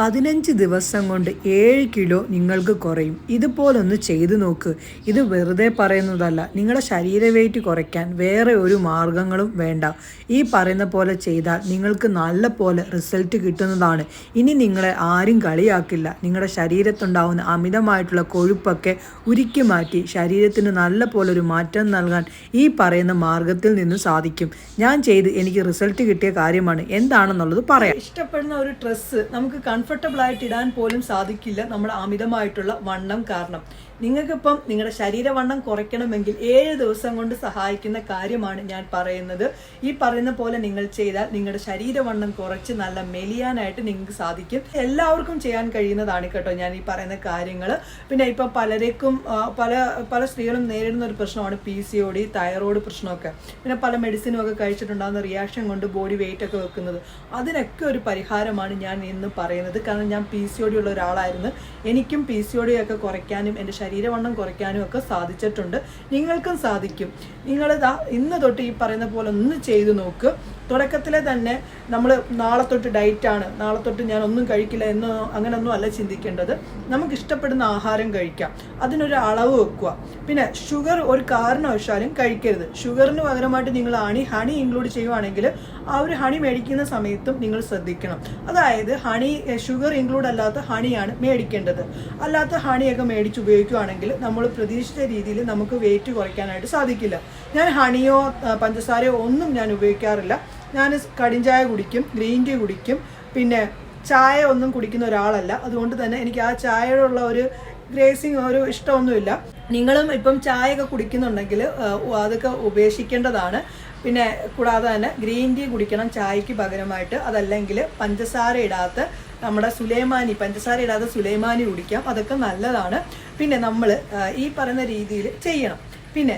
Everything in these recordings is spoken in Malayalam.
പതിനഞ്ച് ദിവസം കൊണ്ട് ഏഴ് കിലോ നിങ്ങൾക്ക് കുറയും. ഇതുപോലൊന്ന് ചെയ്തു നോക്ക്. ഇത് വെറുതെ പറയുന്നതല്ല. നിങ്ങളുടെ ശരീര വെയിറ്റ് കുറയ്ക്കാൻ വേറെ ഒരു മാർഗങ്ങളും വേണ്ട. ഈ പറയുന്ന പോലെ ചെയ്താൽ നിങ്ങൾക്ക് നല്ല പോലെ റിസൾട്ട് കിട്ടുന്നതാണ്. ഇനി നിങ്ങളെ ആരും കളിയാക്കില്ല. നിങ്ങളുടെ ശരീരത്തുണ്ടാവുന്ന അമിതമായിട്ടുള്ള കൊഴുപ്പൊക്കെ ഉരുക്കി മാറ്റി ശരീരത്തിന് നല്ല പോലെ ഒരു മാറ്റം നൽകാൻ ഈ പറയുന്ന മാർഗത്തിൽ നിന്ന് സാധിക്കും. ഞാൻ ചെയ്ത് എനിക്ക് റിസൾട്ട് കിട്ടിയ കാര്യമാണ്. എന്താണെന്നുള്ളത് പറയാം. ഇഷ്ടപ്പെടുന്ന ഒരു ഡ്രസ്സ് നമുക്ക് കംഫർട്ടബിൾ ആയിട്ട് ഇടാൻ പോലും സാധിക്കില്ല നമ്മുടെ അമിതമായിട്ടുള്ള വണ്ണം കാരണം. നിങ്ങൾക്കിപ്പം നിങ്ങളുടെ ശരീരവണ്ണം കുറയ്ക്കണമെങ്കിൽ ഏഴ് ദിവസം കൊണ്ട് സഹായിക്കുന്ന കാര്യമാണ് ഞാൻ പറയുന്നത്. ഈ പറയുന്ന പോലെ നിങ്ങൾ ചെയ്താൽ നിങ്ങളുടെ ശരീരവണ്ണം കുറച്ച് നല്ല മെലിയാനായിട്ട് നിങ്ങൾക്ക് സാധിക്കും. എല്ലാവർക്കും ചെയ്യാൻ കഴിയുന്നതാണ് കേട്ടോ ഞാൻ ഈ പറയുന്ന കാര്യങ്ങൾ പിന്നെ ഇപ്പം പലരേക്കും പല പല സ്ത്രീകളും നേരിടുന്ന ഒരു പ്രശ്നമാണ് P C O D thyroid പ്രശ്നമൊക്കെ. പിന്നെ പല മെഡിസിനും ഒക്കെ കഴിച്ചിട്ടുണ്ടാകുന്ന റിയാക്ഷൻ കൊണ്ട് ബോഡി വെയിറ്റ് ഒക്കെ വെക്കുന്നത്. അതിനൊക്കെ ഒരു പരിഹാരമാണ് ഞാൻ ഇന്ന് പറയുന്നത്. കാരണം ഞാൻ പി സി ഒ ഡി ഉള്ള ഒരാളായിരുന്നു. എനിക്കും പി സി ഒ ഡി ഒക്കെ കുറയ്ക്കാനും എന്റെ ശരീരവണ്ണം കുറയ്ക്കാനും ഒക്കെ സാധിച്ചിട്ടുണ്ട്. നിങ്ങൾക്കും സാധിക്കും. നിങ്ങൾ ഇന്ന് തൊട്ട് ഈ പറയുന്ന പോലെ ഒന്ന് ചെയ്തു നോക്ക്. തുടക്കത്തിലെ തന്നെ നമ്മൾ നാളെ തൊട്ട് ഡയറ്റാണ് നാളെ തൊട്ട് ഞാൻ ഒന്നും കഴിക്കില്ല എന്ന് അങ്ങനെയൊന്നും അല്ല ചിന്തിക്കേണ്ടത്. നമുക്ക് ഇഷ്ടപ്പെടുന്ന ആഹാരം കഴിക്കാം. അതിനൊരു അളവ് വെക്കുക. പിന്നെ ഷുഗർ ഒരു കാരണവശാലും കഴിക്കരുത്. ഷുഗറിന് പകരമായിട്ട് നിങ്ങൾ ഹണി ഹണി ഇൻക്ലൂഡ് ചെയ്യുവാണെങ്കിൽ ആ ഒരു ഹണി മേടിക്കുന്ന സമയത്തും നിങ്ങൾ ശ്രദ്ധിക്കണം. അതായത് ഹണി ഷുഗർ ഇൻക്ലൂഡ് അല്ലാത്ത ഹണിയാണ് മേടിക്കേണ്ടത്. അല്ലാത്ത ഹണിയൊക്കെ മേടിച്ച് ഉപയോഗിക്കുകയാണെങ്കിൽ നമ്മൾ പ്രതീക്ഷിച്ച രീതിയിൽ നമുക്ക് വെയിറ്റ് കുറയ്ക്കാനായിട്ട് സാധിക്കില്ല. ഞാൻ ഹണിയോ പഞ്ചസാരയോ ഒന്നും ഞാൻ ഉപയോഗിക്കാറില്ല. ഞാൻ കടിഞ്ചായ കുടിക്കും ഗ്രീൻ ടീ കുടിക്കും. പിന്നെ ചായ ഒന്നും കുടിക്കുന്ന ഒരാളല്ല. അതുകൊണ്ട് തന്നെ എനിക്ക് ആ ചായയോടുള്ള ഒരു ഗ്രേസിങ് ഒരു ഇഷ്ടമൊന്നുമില്ല. നിങ്ങളും ഇപ്പം ചായയൊക്കെ കുടിക്കുന്നുണ്ടെങ്കിൽ അതൊക്കെ ഉപേക്ഷിക്കേണ്ടതാണ്. പിന്നെ കൂടാതെ തന്നെ ഗ്രീൻ ടീ കുടിക്കണം ചായക്ക് പകരമായിട്ട്. അതല്ലെങ്കിൽ പഞ്ചസാര ഇടാത്ത നമ്മുടെ സുലൈമാനി പഞ്ചസാര ഇടാതെ സുലൈമാനി കുടിക്കാം. അതൊക്കെ നല്ലതാണ്. പിന്നെ നമ്മൾ ഈ പറയുന്ന രീതിയിൽ ചെയ്യണം. പിന്നെ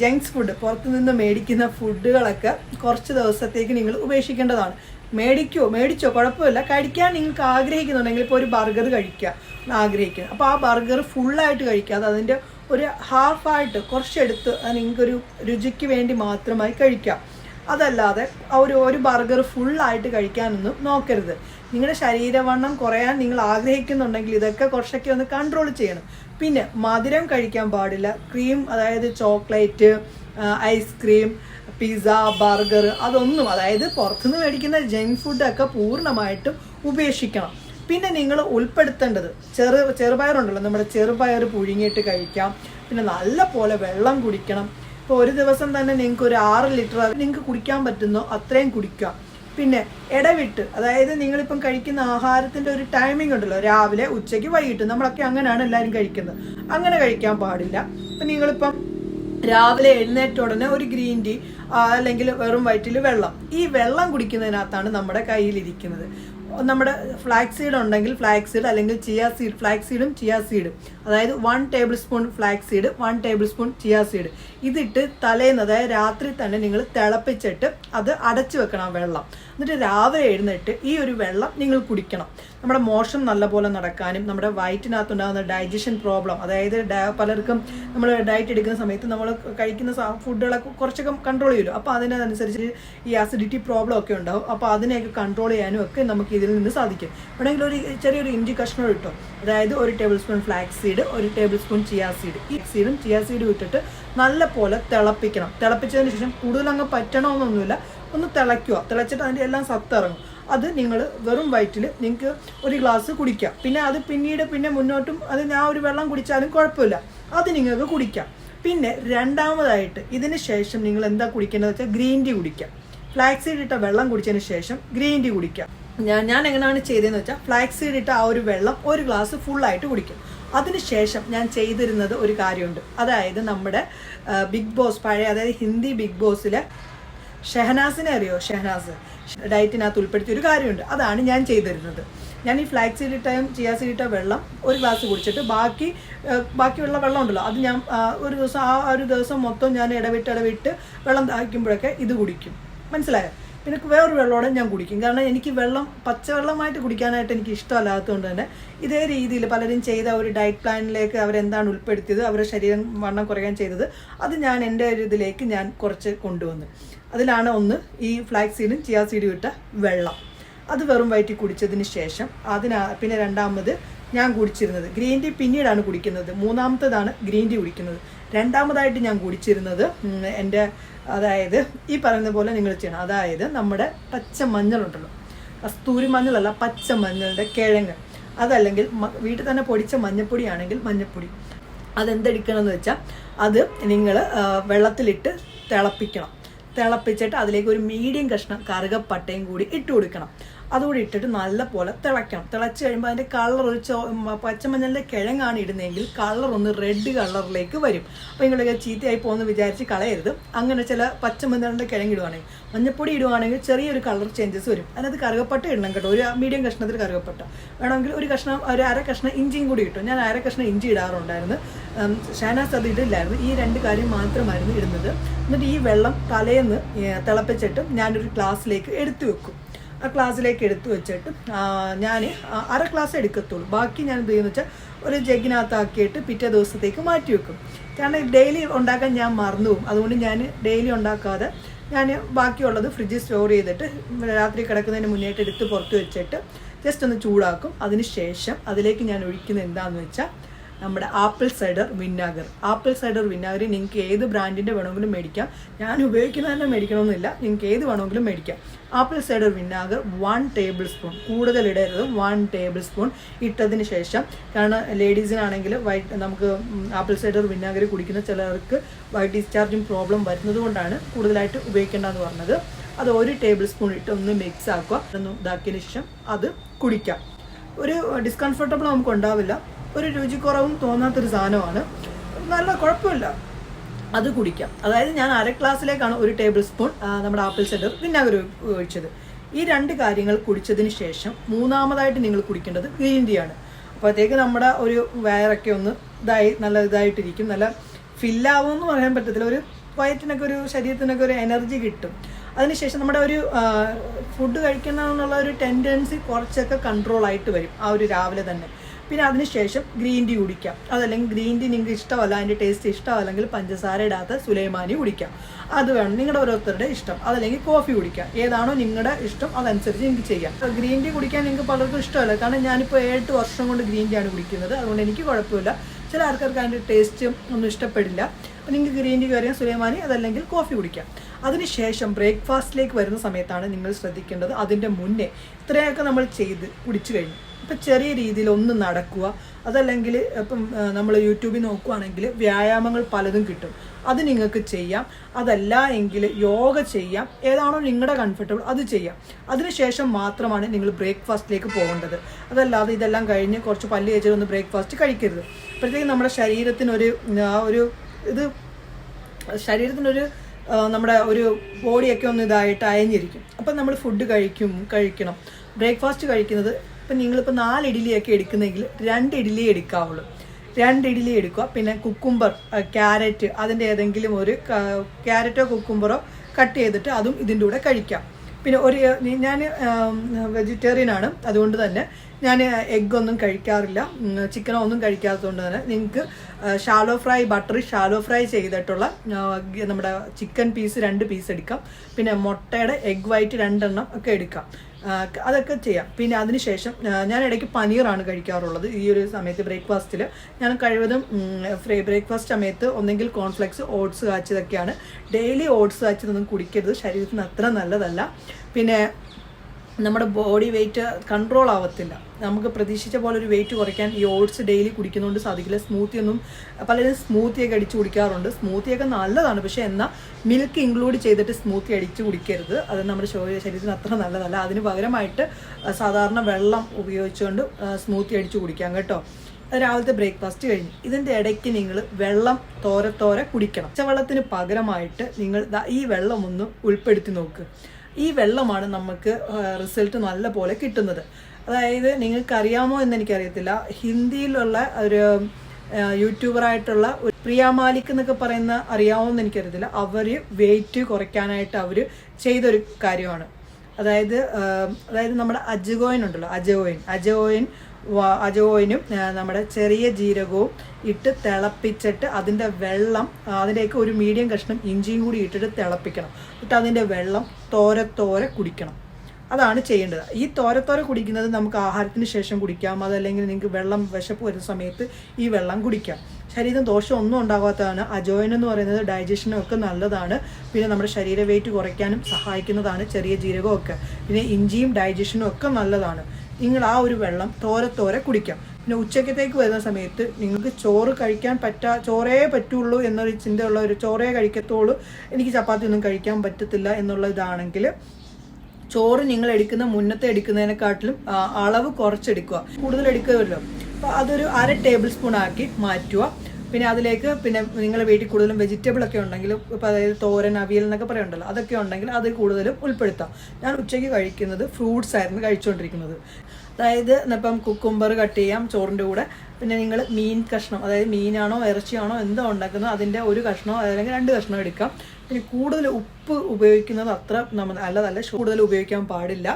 ജങ്ക്സ് ഫുഡ് പുറത്തുനിന്ന് മേടിക്കുന്ന ഫുഡുകളൊക്കെ കുറച്ച് ദിവസത്തേക്ക് നിങ്ങൾ ഉപേക്ഷിക്കേണ്ടതാണ്. മേടിക്കോ മേടിച്ചോ കുഴപ്പമില്ല. കഴിക്കാൻ നിങ്ങൾക്ക് ആഗ്രഹിക്കുന്നുണ്ടെങ്കിൽ ഇപ്പോൾ ഒരു ബർഗർ കഴിക്കുക ആഗ്രഹിക്കുന്നത് അപ്പോൾ ആ ബർഗർ ഫുള്ളായിട്ട് കഴിക്കാതെ അതിന്റെ ഒരു ഹാഫായിട്ട് കുറച്ചെടുത്ത് അത് നിങ്ങൾക്കൊരു രുചിക്ക് വേണ്ടി മാത്രമായി കഴിക്കാം. അതല്ലാതെ ഒരു ഒരു ബർഗർ ഫുള്ളായിട്ട് കഴിക്കാനൊന്നും നോക്കരുത്. നിങ്ങളുടെ ശരീരവണ്ണം കുറയാൻ നിങ്ങൾ ആഗ്രഹിക്കുന്നുണ്ടെങ്കിൽ ഇതൊക്കെ കുറച്ചൊക്കെ ഒന്ന് കൺട്രോൾ ചെയ്യണം. പിന്നെ മധുരം കഴിക്കാൻ പാടില്ല. ക്രീം അതായത് ചോക്ലേറ്റ് ഐസ്ക്രീം പിസ്സ ബർഗർ അതൊന്നും അതായത് പുറത്തുനിന്ന് മേടിക്കുന്ന ജങ്ക് ഫുഡൊക്കെ പൂർണമായിട്ടും ഉപേക്ഷിക്കണം. പിന്നെ നിങ്ങൾ ഉൾപ്പെടുത്തേണ്ടത് ചെറു ചെറുപയറുണ്ടല്ലോ. നമ്മുടെ ചെറുപയർ പുഴുങ്ങിയിട്ട് കഴിക്കാം. പിന്നെ നല്ല പോലെ വെള്ളം കുടിക്കണം. ഇപ്പോൾ ഒരു ദിവസം തന്നെ നിങ്ങൾക്ക് ഒരു ആറ് ലിറ്റർ നിങ്ങൾക്ക് കുടിക്കാൻ പറ്റുന്നോ? അത്രയും കുടിക്കുക പിന്നെ ഇടവിട്ട് അതായത് നിങ്ങളിപ്പം കഴിക്കുന്ന ആഹാരത്തിന്റെ ഒരു ടൈമിംഗ് ഉണ്ടല്ലോ രാവിലെ ഉച്ചയ്ക്ക് വൈകിട്ട് നമ്മളൊക്കെ അങ്ങനെയാണ് എല്ലാവരും കഴിക്കുന്നത്. അങ്ങനെ കഴിക്കാൻ പാടില്ല. അപ്പം നിങ്ങളിപ്പം രാവിലെ എഴുന്നേറ്റ ഉടനെ ഒരു ഗ്രീൻ ടീ അല്ലെങ്കിൽ വെറും വയറ്റിൽ വെള്ളം. ഈ വെള്ളം കുടിക്കുന്നതിനകത്താണ് നമ്മുടെ കയ്യിലിരിക്കുന്നത്. നമ്മുടെ ഫ്ലാക്സ് സീഡ് ഉണ്ടെങ്കിൽ ഫ്ലാക്സ് സീഡ് അല്ലെങ്കിൽ ചിയ സീഡ് ഫ്ലാക്സ് സീഡും ചിയ സീഡും അതായത് one tablespoon flax seed one tablespoon chia seed ഇതിട്ട് തലേന്ന് അതായത് രാത്രി തന്നെ നിങ്ങൾ തിളപ്പിച്ചിട്ട് അത് അടച്ചു വെക്കണം വെള്ളം. എന്നിട്ട് രാവിലെ എഴുന്നേറ്റ് ഈ ഒരു വെള്ളം നിങ്ങൾ കുടിക്കണം. നമ്മുടെ മോഷൻ നല്ലപോലെ നടക്കാനും നമ്മുടെ വയറ്റിനകത്തുണ്ടാകുന്ന ഡൈജഷൻ പ്രോബ്ലം അതായത് പലർക്കും നമ്മൾ ഡയറ്റ് എടുക്കുന്ന സമയത്ത് നമ്മൾ കഴിക്കുന്ന ഫുഡുകളൊക്കെ കുറച്ചൊക്കെ കൺട്രോൾ ചെയ്യുമല്ലോ. അപ്പോൾ അതിനനുസരിച്ച് ഈ ആസിഡിറ്റി പ്രോബ്ലം ഒക്കെ ഉണ്ടാവും. അപ്പോൾ അതിനെയൊക്കെ കൺട്രോൾ ചെയ്യാനും ഒക്കെ നമുക്ക് ഇതിൽ നിന്ന് സാധിക്കും. വേണമെങ്കിൽ ഒരു ചെറിയൊരു ഇഞ്ചി കഷ്ണം ഇട്ടോ. അതായത് ഒരു ടേബിൾ സ്പൂൺ ഫ്ലാക്സ് സീഡ് ഒരു ടേബിൾ സ്പൂൺ ചിയാ സീഡ് ഈ സീഡും ചിയാ സീഡും ഇട്ടിട്ട് നല്ല പോലെ തിളപ്പിക്കണം. തിളപ്പിച്ചതിന് ശേഷം കൂടുതൽ അങ്ങ് പറ്റണമെന്നൊന്നുമില്ല ഒന്ന് തിളയ്ക്കുക. തിളച്ചിട്ട് അതിന്റെ എല്ലാം സത്തിറങ്ങും അത് നിങ്ങൾ വെറും വയറ്റിൽ നിങ്ങൾക്ക് ഒരു ഗ്ലാസ് കുടിക്കാം. പിന്നെ അത് പിന്നീട് പിന്നെ മുന്നോട്ടും അത് ഞാൻ ഒരു വെള്ളം കുടിച്ചാലും കുഴപ്പമില്ല. അത് നിങ്ങൾക്ക് കുടിക്കാം. പിന്നെ രണ്ടാമതായിട്ട് ഇതിന് ശേഷം നിങ്ങൾ എന്താ കുടിക്കേണ്ടത് വെച്ചാൽ ഗ്രീൻ ടീ കുടിക്കാം. ഫ്ലാക്സ് സീഡ് ഇട്ട വെള്ളം കുടിച്ചതിന് ശേഷം ഗ്രീൻ ടീ കുടിക്കാം. ഞാൻ ഞാൻ എങ്ങനെയാണ് ചെയ്തതെന്ന് വെച്ചാൽ ഫ്ലാക്സ് സീഡ് ഇട്ട ആ ഒരു വെള്ളം ഒരു ഗ്ലാസ് ഫുള്ളായിട്ട് കുടിക്കും. അതിനുശേഷം ഞാൻ ചെയ്തിരുന്നത് ഒരു കാര്യമുണ്ട്. അതായത് നമ്മുടെ ബിഗ് ബോസ് പഴയ അതായത് ഹിന്ദി ബിഗ് ബോസിലെ ഷെഹനാസിനെ അറിയോ? ഷെഹനാസ്. ഡയറ്റിനകത്ത് ഉൾപ്പെടുത്തിയ ഒരു കാര്യമുണ്ട്. അതാണ് ഞാൻ ചെയ്തിരുന്നത്. ഞാൻ ഈ ഫ്ലാക്സ് സീഡിട്ടയും ചിയാ സീഡിട്ട വെള്ളം ഒരു ഗ്ലാസ് കുടിച്ചിട്ട് ബാക്കി ബാക്കിയുള്ള വെള്ളം ഉണ്ടല്ലോ അത് ഞാൻ ഒരു ദിവസം ആ ഒരു ദിവസം മൊത്തം ഞാൻ ഇടവിട്ട് ഇടവിട്ട് വെള്ളം ദാഹിക്കുമ്പോഴൊക്കെ ഇത് കുടിക്കും. മനസ്സിലായോ? പിന്നെ വേറൊരു വെള്ളമോടെ ഞാൻ കുടിക്കും. കാരണം എനിക്ക് വെള്ളം പച്ചവെള്ളമായിട്ട് കുടിക്കാനായിട്ട് എനിക്ക് ഇഷ്ടമല്ലാത്തതുകൊണ്ട് തന്നെ ഇതേ രീതിയിൽ പലരും ചെയ്ത ഒരു ഡയറ്റ് പ്ലാനിലേക്ക് അവരെന്താണ് ഉൾപ്പെടുത്തിയത് അവരുടെ ശരീരം വണ്ണം കുറയാൻ ചെയ്തത് അത് ഞാൻ എന്റെ ഒരു ഇതിലേക്ക് ഞാൻ കുറച്ച് കൊണ്ടുവന്നു. അതിലാണ് ഒന്ന് ഈ ഫ്ലാക്സ് സീഡും ചിയാ സീഡും ഇട്ട വെള്ളം. അത് വെറും വയറ്റി കുടിച്ചതിന് ശേഷം അതിനാ പിന്നെ രണ്ടാമത് ഞാൻ കുടിച്ചിരുന്നത്. ഗ്രീൻ ടീ പിന്നീടാണ് കുടിക്കുന്നത്. മൂന്നാമത്തേതാണ് ഗ്രീൻ ടീ കുടിക്കുന്നത്. രണ്ടാമതായിട്ട് ഞാൻ കുടിച്ചിരുന്നത് എന്റെ അതായത് ഈ പറയുന്ന പോലെ നിങ്ങൾ ചെയ്യണം. അതായത് നമ്മുടെ പച്ച മഞ്ഞളുണ്ടല്ലോ കസ്തൂരി മഞ്ഞളല്ല പച്ച മഞ്ഞളുടെ കിഴങ്ങ്. അതല്ലെങ്കിൽ വീട്ടിൽ തന്നെ പൊടിച്ച മഞ്ഞപ്പൊടിയാണെങ്കിൽ മഞ്ഞപ്പൊടി. അതെന്തെടുക്കണം എന്ന് വെച്ചാൽ അത് നിങ്ങൾ വെള്ളത്തിലിട്ട് തിളപ്പിക്കണം. തിളപ്പിച്ചിട്ട് അതിലേക്ക് ഒരു മീഡിയം കഷ്ണം കറുകപ്പട്ടയും കൂടി ഇട്ട് കൊടുക്കണം. അതുകൂടി ഇട്ടിട്ട് നല്ലപോലെ തിളയ്ക്കണം. തിളച്ച് കഴിയുമ്പോൾ അതിന്റെ കളർ ഒരു ചോ പച്ചമഞ്ഞളിന്റെ കിഴങ്ങാണ് ഇടുന്നതെങ്കിൽ കളർ ഒന്ന് റെഡ് കളറിലേക്ക് വരും. അപ്പോൾ നിങ്ങളൊക്കെ ചീത്തയായി പോകുമെന്ന് വിചാരിച്ച് കളയരുത്. അങ്ങനെ ചില പച്ചമഞ്ഞളിന്റെ കിഴങ്ങ് ഇടുവാണെങ്കിൽ മഞ്ഞപ്പൊടി ഇടുവാണെങ്കിൽ ചെറിയൊരു കളർ ചേഞ്ചസ് വരും. അതിനകത്ത് കറുകപ്പട്ട ഇടണം കേട്ടോ. ഒരു മീഡിയം കഷ്ണത്തിൽ കറുകപ്പട്ട. വേണമെങ്കിൽ ഒരു കഷ്ണം ഒരു അര കഷ്ണം ഇഞ്ചിയും കൂടി ഇട്ടു. ഞാൻ അര കഷ്ണം ഇഞ്ചി ഇടാറുണ്ടായിരുന്നു. ഷാനാ ഷാനാസ് അത് ഇടില്ലായിരുന്നു ഈ രണ്ട് കാര്യം മാത്രമായിരുന്നു ഇടുന്നത്. എന്നിട്ട് ഈ വെള്ളം തലേന്ന് തിളപ്പിച്ചിട്ട് ഞാനൊരു ഗ്ലാസ്സിലേക്ക് എടുത്തു വെക്കും. ആ ക്ലാസ്സിലേക്ക് എടുത്തു വെച്ചിട്ട് ഞാൻ അര ക്ലാസ് എടുക്കത്തുള്ളൂ. ബാക്കി ഞാൻ എന്ത് ചെയ്യുന്നു വെച്ചാൽ ഒരു ജഗ്ഗിനകത്താക്കിയിട്ട് പിറ്റേ ദിവസത്തേക്ക് മാറ്റി വെക്കും. കാരണം ഡെയിലി ഉണ്ടാക്കാൻ ഞാൻ മറന്നുപോകും അതുകൊണ്ട് ഞാൻ ഡെയിലി ഉണ്ടാക്കാതെ ഞാൻ ബാക്കിയുള്ളത് ഫ്രിഡ്ജിൽ സ്റ്റോർ ചെയ്തിട്ട് രാത്രി കിടക്കുന്നതിന് മുന്നേറ്റ് എടുത്ത് പുറത്ത് വെച്ചിട്ട് ജസ്റ്റ് ഒന്ന് ചൂടാക്കും. അതിന് ശേഷം അതിലേക്ക് ഞാൻ ഒഴിക്കുന്നത് എന്താണെന്ന് വെച്ചാൽ നമ്മുടെ apple cider vinegar. Apple cider vinegar നിങ്ങൾക്ക് ഏത് ബ്രാൻഡിന്റെ വേണമെങ്കിലും മേടിക്കാം. ഞാൻ ഉപയോഗിക്കുന്നത് തന്നെ മേടിക്കണമെന്നില്ല. നിങ്ങൾക്ക് ഏത് വേണമെങ്കിലും മേടിക്കാം. Apple cider vinegar one tablespoon കൂടുതൽ ഇടരുത്. വൺ ടേബിൾ സ്പൂൺ ഇട്ടതിന് ശേഷം കാരണം ലേഡീസിനാണെങ്കിൽ വൈറ്റ് നമുക്ക് ആപ്പിൾ സൈഡർ വിനാഗർ കുടിക്കുന്ന ചിലർക്ക് വൈറ്റ് ഡിസ്ചാർജിങ് പ്രോബ്ലം വരുന്നത് കൊണ്ടാണ് കൂടുതലായിട്ട് ഉപയോഗിക്കേണ്ടതെന്ന് പറഞ്ഞത്. അത് ഒരു ടേബിൾ സ്പൂൺ ഇട്ട് ഒന്ന് മിക്സ് ആക്കുക. ഒന്ന് ഇതാക്കിയതിന് ശേഷം അത് കുടിക്കാം. ഒരു ഡിസ്കംഫർട്ടബിൾ നമുക്ക് ഉണ്ടാവില്ല. ഒരു രുചിക്കുറവും തോന്നാത്തൊരു സാധനമാണ്. നല്ല കുഴപ്പമില്ല. അത് കുടിക്കാം. അതായത് ഞാൻ അര ഗ്ലാസ്സിലേക്കാണ് ഒരു ടേബിൾ സ്പൂൺ നമ്മുടെ ആപ്പിൾ സൈഡർ വിനാഗിരി ഒഴിച്ചത് ഈ രണ്ട് കാര്യങ്ങൾ കുടിച്ചതിന് ശേഷം മൂന്നാമതായിട്ട് നിങ്ങൾ കുടിക്കേണ്ടത് ഗ്രീൻ ടീ ആണ്. അപ്പോഴത്തേക്ക് നമ്മുടെ ഒരു വയറൊക്കെ ഒന്ന് ഇതായി നല്ല ഇതായിട്ടിരിക്കും. നല്ല ഫില്ലാവും എന്ന് പറയാൻ പറ്റത്തില്ല. ഒരു വയറ്റിനൊക്കെ ഒരു ശരീരത്തിനൊക്കെ ഒരു എനർജി കിട്ടും. അതിനുശേഷം നമ്മുടെ ഒരു ഫുഡ് കഴിക്കണം എന്നുള്ള ഒരു ടെൻഡൻസി കുറച്ചൊക്കെ കൺട്രോൾ ആയിട്ട് വരും. ആ ഒരു രാവിലെ തന്നെ. പിന്നെ അതിനുശേഷം ഗ്രീൻ ടീ കുടിക്കാം. അതല്ലെങ്കിൽ ഗ്രീൻ ടീ നിങ്ങൾക്ക് ഇഷ്ടമല്ല അതിന്റെ ടേസ്റ്റ് ഇഷ്ടമല്ലെങ്കിൽ പഞ്ചസാര ഇടാത്ത സുലൈമാനി കുടിക്കാം. അത് വേണം നിങ്ങളുടെ ഓരോരുത്തരുടെ ഇഷ്ടം. അതല്ലെങ്കിൽ കോഫി കുടിക്കാം. ഏതാണോ നിങ്ങളുടെ ഇഷ്ടം അതനുസരിച്ച് നിങ്ങൾക്ക് ചെയ്യാം. ഗ്രീൻ ടീ കുടിക്കാൻ നിങ്ങൾക്ക് പലർക്കും ഇഷ്ടമല്ല. കാരണം ഞാനിപ്പോൾ ഏഴ് വർഷം കൊണ്ട് ഗ്രീൻ ടീ ആണ് കുടിക്കുന്നത്. അതുകൊണ്ട് എനിക്ക് കുഴപ്പമില്ല. ചില ആൾക്കാർക്ക് അതിന്റെ ടേസ്റ്റ് ഒന്നും ഇഷ്ടപ്പെടില്ല. നിങ്ങൾക്ക് ഗ്രീൻ ടീ കാര്യം സുലൈമാനി അതല്ലെങ്കിൽ കോഫി കുടിക്കാം. അതിനുശേഷം ബ്രേക്ക്ഫാസ്റ്റിലേക്ക് വരുന്ന സമയത്താണ് നിങ്ങൾ ശ്രദ്ധിക്കേണ്ടത്. അതിന്റെ മുന്നേ ഇത്രയൊക്കെ നമ്മൾ ചെയ്ത് കുടിച്ചു കഴിഞ്ഞു. ഇപ്പം ചെറിയ രീതിയിൽ ഒന്ന് നടക്കുക. അതല്ലെങ്കിൽ ഇപ്പം നമ്മൾ യൂട്യൂബിൽ നോക്കുകയാണെങ്കിൽ വ്യായാമങ്ങൾ പലതും കിട്ടും. അത് നിങ്ങൾക്ക് ചെയ്യാം. അതല്ല എങ്കിൽ യോഗ ചെയ്യാം. ഏതാണോ നിങ്ങളുടെ കംഫർട്ടബിൾ അത് ചെയ്യാം. അതിനുശേഷം മാത്രമാണ് നിങ്ങൾ ബ്രേക്ക്ഫാസ്റ്റിലേക്ക് പോകേണ്ടത്. അതല്ലാതെ ഇതെല്ലാം കഴിഞ്ഞ് കുറച്ച് പല്ല് കഴിച്ചിട്ട് ഒന്ന് ബ്രേക്ക്ഫാസ്റ്റ് കഴിക്കരുത്. അപ്പോഴത്തേക്കും നമ്മുടെ ശരീരത്തിനൊരു ഒരു ഇത് ശരീരത്തിനൊരു നമ്മുടെ ഒരു ബോഡിയൊക്കെ ഒന്ന് ഇതായിട്ട് അയഞ്ഞിരിക്കും. അപ്പം നമ്മൾ ഫുഡ് കഴിക്കും കഴിക്കണം. ബ്രേക്ക്ഫാസ്റ്റ് കഴിക്കുന്നത് ഇപ്പം നിങ്ങളിപ്പോൾ നാല് ഇഡ്ഡലിയൊക്കെ എടുക്കുന്നെങ്കിൽ രണ്ട് ഇഡ്ഡലി എടുക്കാവുള്ളൂ. രണ്ട് ഇഡ്ഡലി എടുക്കുക. പിന്നെ കുക്കുംബർ ക്യാരറ്റ് അതിന്റെ ഏതെങ്കിലും ഒരു ക്യാരറ്റോ കുക്കുംബറോ കട്ട് ചെയ്തിട്ട് അതും ഇതിന്റെ കൂടെ കഴിക്കാം. പിന്നെ ഒരു ഞാൻ വെജിറ്റേറിയൻ ആണ്. അതുകൊണ്ട് തന്നെ ഞാൻ എഗ് ഒന്നും കഴിക്കാറില്ല. ചിക്കനോ ഒന്നും കഴിക്കാത്തതുകൊണ്ട് തന്നെ നിങ്ങൾക്ക് shallow fry butter shallow fry ചെയ്തിട്ടുള്ള നമ്മുടെ ചിക്കൻ പീസ് രണ്ട് പീസ് എടുക്കാം. പിന്നെ മുട്ടയുടെ എഗ് വൈറ്റ് രണ്ടെണ്ണം ഒക്കെ എടുക്കാം. അതൊക്കെ ചെയ്യാം. പിന്നെ അതിനുശേഷം ഞാൻ ഇടയ്ക്ക് പനീറാണ് കഴിക്കാറുള്ളത്. ഈ ഒരു സമയത്ത് ബ്രേക്ക്ഫാസ്റ്റിൽ ഞാൻ കഴിവതും ഫ്രീ ബ്രേക്ക്ഫാസ്റ്റ് സമയത്ത് ഒന്നെങ്കിൽ കോൺഫ്ലെക്സ് ഓട്സ് കാച്ചതൊക്കെയാണ് ഡെയിലി ഓട്സ് കാച്ചതൊന്നും കുടിക്കരുത്. ശരീരത്തിന് അത്ര നല്ലതല്ല. പിന്നെ നമ്മുടെ ബോഡി വെയിറ്റ് കൺട്രോൾ ആവത്തില്ല. നമുക്ക് പ്രതീക്ഷിച്ച പോലെ ഒരു വെയിറ്റ് കുറയ്ക്കാൻ ഈ ഓട്സ് ഡെയിലി കുടിക്കുന്നതുകൊണ്ട് സാധിക്കില്ല. സ്മൂത്തി ഒന്നും പലരും സ്മൂത്തിയൊക്കെ അടിച്ച് കുടിക്കാറുണ്ട്. സ്മൂത്തിയൊക്കെ നല്ലതാണ്. പക്ഷേ എന്നാൽ മിൽക്ക് ഇൻക്ലൂഡ് ചെയ്തിട്ട് സ്മൂത്തി അടിച്ച് കുടിക്കരുത്. അത് നമ്മുടെ ശരീ- ശരീരത്തിന് അത്ര നല്ലതല്ല. അതിന് പകരമായിട്ട് സാധാരണ വെള്ളം ഉപയോഗിച്ചുകൊണ്ട് സ്മൂത്തി അടിച്ച് കുടിക്കാം കേട്ടോ. രാവിലത്തെ ബ്രേക്ക്ഫാസ്റ്റ് കഴിഞ്ഞു. ഇതിന്റെ ഇടയ്ക്ക് നിങ്ങൾ വെള്ളം തോര കുടിക്കണം. പച്ചവെള്ളത്തിന് പകരമായിട്ട് നിങ്ങൾ ഈ വെള്ളം ഒന്ന് ഉൾപ്പെടുത്തി നോക്ക്. ഈ വെള്ളമാണ് നമുക്ക് റിസൾട്ട് നല്ല പോലെ കിട്ടുന്നത്. അതായത് നിങ്ങൾക്കറിയാമോ എന്ന് എനിക്കറിയത്തില്ല. ഹിന്ദിയിലുള്ള ഒരു യൂട്യൂബറായിട്ടുള്ള ഒരു പ്രിയ മാലിക് എന്നൊക്കെ പറയുന്ന അറിയാമോ എന്ന് എനിക്കറിയത്തില്ല. അവർ വെയിറ്റ് കുറയ്ക്കാനായിട്ട് അവർ ചെയ്തൊരു കാര്യമാണ്. അതായത് അതായത് നമ്മുടെ അജഗോയിൻ ഉണ്ടല്ലോ അജഗോയിൻ. അജഗോയിൻ അജഗോയിനും നമ്മുടെ ചെറിയ ജീരകവും ഇട്ട് തിളപ്പിച്ചിട്ട് അതിന്റെ വെള്ളം അതിന്റെയൊക്കെ ഒരു മീഡിയം കഷ്ണം ഇഞ്ചിയും കൂടി ഇട്ടിട്ട് തിളപ്പിക്കണം. എന്നിട്ട് അതിന്റെ വെള്ളം തോരെ തോരെ കുടിക്കണം. അതാണ് ചെയ്യേണ്ടത്. ഈ തോരത്തോര കുടിക്കുന്നത് നമുക്ക് ആഹാരത്തിന് ശേഷം കുടിക്കാം. അതല്ലെങ്കിൽ നിങ്ങൾക്ക് വെള്ളം വിശപ്പ് വരുന്ന സമയത്ത് ഈ വെള്ളം കുടിക്കാം. ശരീരം ദോഷം ഒന്നും ഉണ്ടാകാത്തതാണ് അജോയിൻ എന്ന് പറയുന്നത് ഡൈജഷനും ഒക്കെ നല്ലതാണ്. പിന്നെ നമ്മുടെ ശരീര വെയിറ്റ് കുറയ്ക്കാനും സഹായിക്കുന്നതാണ് ചെറിയ ജീരകമൊക്കെ. പിന്നെ ഇഞ്ചിയും ഡൈജഷനും ഒക്കെ നല്ലതാണ്. നിങ്ങൾ ആ ഒരു വെള്ളം തോരത്തോരെ കുടിക്കാം. പിന്നെ ഉച്ചക്കത്തേക്ക് വരുന്ന സമയത്ത് നിങ്ങൾക്ക് ചോറ് കഴിക്കാൻ പറ്റാ ചോറേ പറ്റുള്ളൂ എന്നൊരു ചിന്തയുള്ള ഒരു ചോറേ കഴിക്കത്തുള്ളൂ എനിക്ക് ചപ്പാത്തി ഒന്നും കഴിക്കാൻ പറ്റത്തില്ല എന്നുള്ള ഇതാണെങ്കിൽ ചോറ് നിങ്ങൾ എടുക്കുന്ന മുന്നത്തെ എടുക്കുന്നതിനെക്കാട്ടിലും അളവ് കുറച്ചെടുക്കുക. കൂടുതൽ എടുക്കുമല്ലോ. അപ്പോൾ അതൊരു അര ടേബിൾ സ്പൂൺ ആക്കി മാറ്റുക. പിന്നെ അതിലേക്ക് പിന്നെ നിങ്ങളുടെ വീട്ടിൽ കൂടുതലും വെജിറ്റബിൾ ഒക്കെ ഉണ്ടെങ്കിൽ ഇപ്പോൾ അതായത് തോരൻ അവിയൽ എന്നൊക്കെ പറയുന്നുണ്ടല്ലോ അതൊക്കെ ഉണ്ടെങ്കിൽ അത് കൂടുതലും ഉൾപ്പെടുത്താം. ഞാൻ ഉച്ചയ്ക്ക് കഴിക്കുന്നത് ഫ്രൂട്ട്സ് ആയിരുന്നു കഴിച്ചുകൊണ്ടിരിക്കുന്നത്. അതായത് ഇപ്പം കുക്കുംബർ കട്ട് ചെയ്യാം ചോറിന്റെ കൂടെ. പിന്നെ നിങ്ങൾ മീൻ കഷ്ണം അതായത് മീനാണോ ഇറച്ചിയാണോ എന്തോ ഉണ്ടാക്കുന്നത് അതിന്റെ ഒരു കഷ്ണം അല്ലെങ്കിൽ രണ്ട് കഷ്ണം എടുക്കാം. പിന്നെ കൂടുതൽ ഉപ്പ് ഉപയോഗിക്കുന്നത് അത്ര നമ്മൾ നല്ലതല്ല. കൂടുതൽ ഉപയോഗിക്കാൻ പാടില്ല.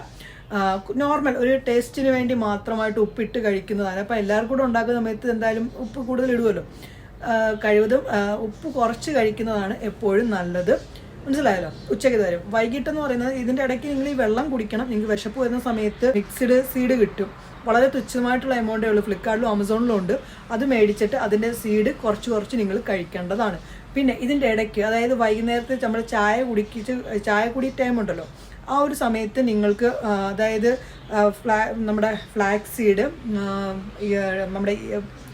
നോർമൽ ഒരു ടേസ്റ്റിന് വേണ്ടി മാത്രമായിട്ട് ഉപ്പിട്ട് കഴിക്കുന്നതാണ്. അപ്പോൾ എല്ലാവർക്കും കൂടെ ഉണ്ടാക്കുന്ന സമയത്ത് എന്തായാലും ഉപ്പ് കൂടുതൽ ഇടുമല്ലോ കഴിവതും ഉപ്പ് കുറച്ച് കഴിക്കുന്നതാണ് എപ്പോഴും നല്ലത്. മനസ്സിലായല്ലോ? ഉച്ചയ്ക്ക് തരും വൈകിട്ട് എന്ന് പറയുന്നത് ഇതിന്റെ ഇടയ്ക്ക് നിങ്ങൾ ഈ വെള്ളം കുടിക്കണം. നിങ്ങൾക്ക് വിശപ്പ് വരുന്ന സമയത്ത് മിക്സ്ഡ് സീഡ് കിട്ടും. വളരെ തുച്ഛമായിട്ടുള്ള എമൗണ്ടേ ഉള്ളൂ. ഫ്ലിപ്കാർട്ടിലും ആമസോണിലും ഉണ്ട്. അത് മേടിച്ചിട്ട് അതിന്റെ സീഡ് കുറച്ച് കുറച്ച് നിങ്ങൾ കഴിക്കേണ്ടതാണ്. പിന്നെ ഇതിന്റെ ഇടയ്ക്ക് അതായത് വൈകുന്നേരത്തെ നമ്മൾ ചായ കുടിക്കിച്ച് ചായ കുടി ടൈം ഉണ്ടല്ലോ. ആ ഒരു സമയത്ത് നിങ്ങൾക്ക് അതായത് ഫ്ലാ നമ്മുടെ ഫ്ലാക്സ് സീഡ് നമ്മുടെ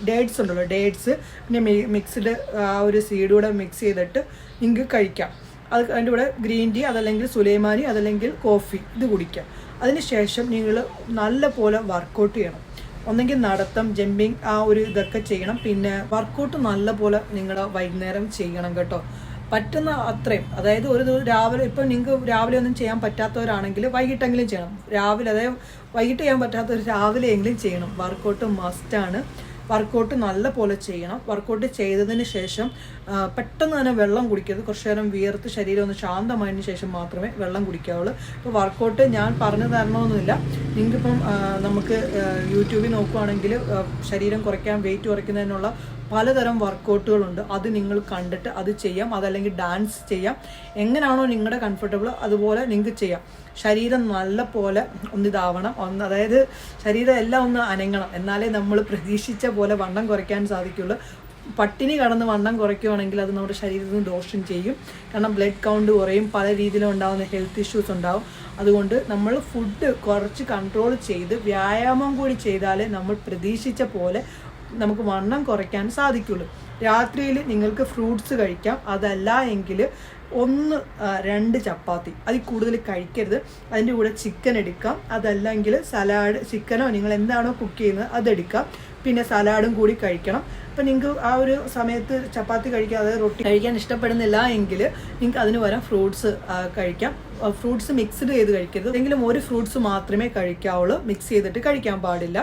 ഡേറ്റ്സ് ഉണ്ടല്ലോ ഡേറ്റ്സ് പിന്നെ മിക്സ്ഡ് ആ ഒരു സീഡ് കൂടെ മിക്സ് ചെയ്തിട്ട് നിങ്ങൾക്ക് കഴിക്കാം. അത് അതിന്റെ കൂടെ ഗ്രീൻ ടീ അതല്ലെങ്കിൽ സുലൈമാനി അതല്ലെങ്കിൽ കോഫി ഇത് കുടിക്കാം. അതിനുശേഷം നിങ്ങൾ നല്ലപോലെ വർക്കൗട്ട് ചെയ്യണം. ഒന്നെങ്കിൽ നടത്തം ജമ്പിങ് ആ ഒരു ഇതൊക്കെ ചെയ്യണം. പിന്നെ വർക്കൗട്ട് നല്ലപോലെ നിങ്ങൾ വൈകുന്നേരം ചെയ്യണം കേട്ടോ. പറ്റുന്ന അത്രയും. അതായത് ഒരു ദിവസം രാവിലെ ഇപ്പം നിങ്ങൾക്ക് രാവിലെ ഒന്നും ചെയ്യാൻ പറ്റാത്തവരാണെങ്കിൽ വൈകിട്ടെങ്കിലും ചെയ്യണം. രാവിലെ അതായത് വൈകിട്ട് ചെയ്യാൻ പറ്റാത്തവർ രാവിലെയെങ്കിലും ചെയ്യണം. വർക്കൗട്ട് മസ്റ്റാണ് വർക്കൗട്ട് നല്ല പോലെ ചെയ്യണം. വർക്കൗട്ട് ചെയ്തതിന് ശേഷം പെട്ടെന്ന് തന്നെ വെള്ളം കുടിക്കരുത് കുറച്ച് നേരം വിയർത്ത് ശരീരം ഒന്ന് ശാന്തമായതിനു ശേഷം മാത്രമേ വെള്ളം കുടിക്കാവുള്ളൂ. ഇപ്പോൾ വർക്കൗട്ട് ഞാൻ പറഞ്ഞു തരണമെന്നില്ല. നിങ്ങൾക്കിപ്പം നമുക്ക് യൂട്യൂബിൽ നോക്കുവാണെങ്കിൽ ശരീരം കുറയ്ക്കാൻ വെയിറ്റ് കുറയ്ക്കുന്നതിനുള്ള പലതരം വർക്കൗട്ടുകളുണ്ട് അത് നിങ്ങൾ കണ്ടിട്ട് അത് ചെയ്യാം. അതല്ലെങ്കിൽ ഡാൻസ് ചെയ്യാം. എങ്ങനെയാണോ നിങ്ങളുടെ കംഫർട്ടബിൾ അതുപോലെ നിങ്ങൾക്ക് ചെയ്യാം. ശരീരം നല്ല പോലെ ഒന്നിതാവണം. ഒന്ന് അതായത് ശരീരം എല്ലാം ഒന്ന് അനങ്ങണം. എന്നാലേ നമ്മൾ പ്രതീക്ഷിച്ച പോലെ വണ്ണം കുറയ്ക്കാൻ സാധിക്കുള്ളൂ. പട്ടിണി കടന്ന് വണ്ണം കുറയ്ക്കുകയാണെങ്കിൽ അത് നമ്മുടെ ശരീരത്തിന് ദോഷം ചെയ്യും. കാരണം ബ്ലഡ് കൗണ്ട് കുറയും പല രീതിയിലും ഉണ്ടാകുന്ന ഹെൽത്ത് ഇഷ്യൂസ് ഉണ്ടാവും. അതുകൊണ്ട് നമ്മൾ ഫുഡ് കുറച്ച് കൺട്രോൾ ചെയ്ത് വ്യായാമം കൂടി ചെയ്താലേ നമ്മൾ പ്രതീക്ഷിച്ച പോലെ നമുക്ക് വണ്ണം കുറയ്ക്കാൻ സാധിക്കുള്ളൂ. രാത്രിയിൽ നിങ്ങൾക്ക് ഫ്രൂട്ട്സ് കഴിക്കാം. അതല്ല എങ്കിൽ ഒന്ന് രണ്ട് ചപ്പാത്തി. അതിൽ കൂടുതൽ കഴിക്കരുത്. അതിന്റെ കൂടെ ചിക്കൻ എടുക്കാം. അതല്ലെങ്കിൽ സലാഡ് ചിക്കനോ നിങ്ങൾ എന്താണോ കുക്ക് ചെയ്യുന്നത് അതെടുക്കാം പിന്നെ സലാഡും കൂടി കഴിക്കണം. അപ്പം നിങ്ങൾക്ക് ആ ഒരു സമയത്ത് ചപ്പാത്തി കഴിക്കാതെ റൊട്ടി കഴിക്കാൻ ഇഷ്ടപ്പെടുന്നില്ല എങ്കിൽ നിങ്ങൾക്ക് അതിന് പകരം ഫ്രൂട്ട്സ് കഴിക്കാം. ഫ്രൂട്ട്സ് മിക്സ്ഡ് ചെയ്ത് കഴിക്കരുത്. എങ്കിലും ഒരു ഫ്രൂട്ട്സ് മാത്രമേ കഴിക്കാവുള്ളൂ. മിക്സ് ചെയ്തിട്ട് കഴിക്കാൻ പാടില്ല.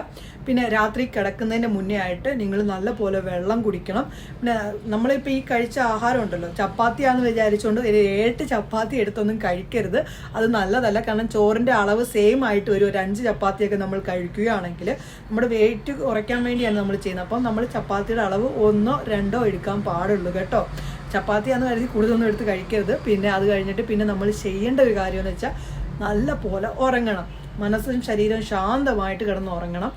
പിന്നെ രാത്രി കിടക്കുന്നതിന് മുന്നേ ആയിട്ട് നിങ്ങൾ നല്ല പോലെ വെള്ളം കുടിക്കണം. പിന്നെ നമ്മളിപ്പോൾ ഈ കഴിച്ച ആഹാരം ഉണ്ടല്ലോ. ചപ്പാത്തിയാണെന്ന് വിചാരിച്ചുകൊണ്ട് ഒരു ഏട്ട് ചപ്പാത്തി എടുത്തൊന്നും കഴിക്കരുത്. അത് നല്ലതല്ല. കാരണം ചോറിന്റെ അളവ് സെയിം ആയിട്ട് വരും. ഒരു അഞ്ച് ചപ്പാത്തിയൊക്കെ നമ്മൾ കഴിക്കുകയാണെങ്കിൽ നമ്മുടെ വെയിറ്റ് കുറയ്ക്കാൻ വേണ്ടിയാണ് നമ്മൾ ചെയ്യുന്നത്. അപ്പം നമ്മൾ ചപ്പാത്തിയുടെ അളവ് ഒന്നോ രണ്ടോ എടുക്കാൻ പാടുള്ളൂ കേട്ടോ. ചപ്പാത്തി ചപ്പാത്തിയാന്ന് കരുതി കൂടുതലൊന്നും എടുത്ത് കഴിക്കരുത്. പിന്നെ അത് കഴിഞ്ഞിട്ട് പിന്നെ നമ്മൾ ചെയ്യേണ്ട ഒരു കാര്യം എന്ന് വെച്ചാൽ നല്ല പോലെ ഉറങ്ങണം. മനസ്സും ശരീരവും ശാന്തമായിട്ട് കിടന്ന് ഉറങ്ങണം.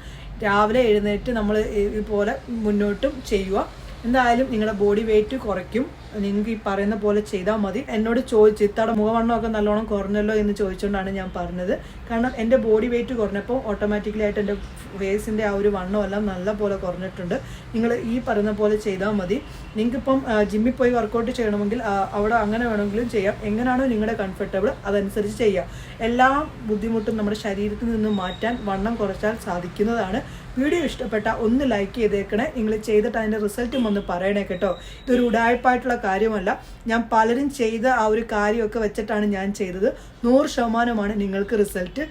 രാവിലെ എഴുന്നേറ്റ് നമ്മൾ ഇതുപോലെ മുന്നോട്ടും ചെയ്യുക. എന്തായാലും നിങ്ങളുടെ ബോഡി വെയിറ്റ് കുറയ്ക്കും. നിങ്ങൾക്ക് ഈ പറയുന്ന പോലെ ചെയ്താൽ മതി. എന്നോട് ചോദിച്ചു ഇത്തയുടെ മുഖവണ്ണമൊക്കെ നല്ലോണം കുറഞ്ഞല്ലോ? എന്ന് ചോദിച്ചുകൊണ്ടാണ് ഞാൻ പറഞ്ഞത്. കാരണം എന്റെ ബോഡി വെയിറ്റ് കുറഞ്ഞപ്പോൾ ഓട്ടോമാറ്റിക്കലി ആയിട്ട് എന്റെ ഫേസിന്റെ ആ ഒരു വണ്ണം എല്ലാം നല്ല പോലെ കുറഞ്ഞിട്ടുണ്ട്. നിങ്ങൾ ഈ പറയുന്ന പോലെ ചെയ്താൽ മതി. നിങ്ങൾക്കിപ്പം ജിമ്മിൽ പോയി വർക്കൗട്ട് ചെയ്യണമെങ്കിൽ അവിടെ അങ്ങനെ വേണമെങ്കിലും ചെയ്യാം. എങ്ങനെയാണോ നിങ്ങളുടെ കംഫർട്ടബിൾ അതനുസരിച്ച് ചെയ്യാം. എല്ലാ ബുദ്ധിമുട്ടും നമ്മുടെ ശരീരത്തിൽ നിന്ന് മാറ്റാൻ വണ്ണം കുറച്ചാൽ സാധിക്കുന്നതാണ്. വീഡിയോ ഇഷ്ടപ്പെട്ട ഒന്ന് ലൈക്ക് ചെയ്തേക്കണേ. നിങ്ങൾ ചെയ്തിട്ട് അതിന്റെ റിസൾട്ടും ഒന്ന് പറയണേ കേട്ടോ. ഇതൊരു ഉടായ്പായിട്ടുള്ള കാര്യമല്ല. ഞാൻ പലരും ചെയ്ത ആ ഒരു കാര്യമൊക്കെ വെച്ചിട്ടാണ് ഞാൻ ചെയ്തത്. നൂറ് ശതമാനമാണ് നിങ്ങൾക്ക് റിസൾട്ട്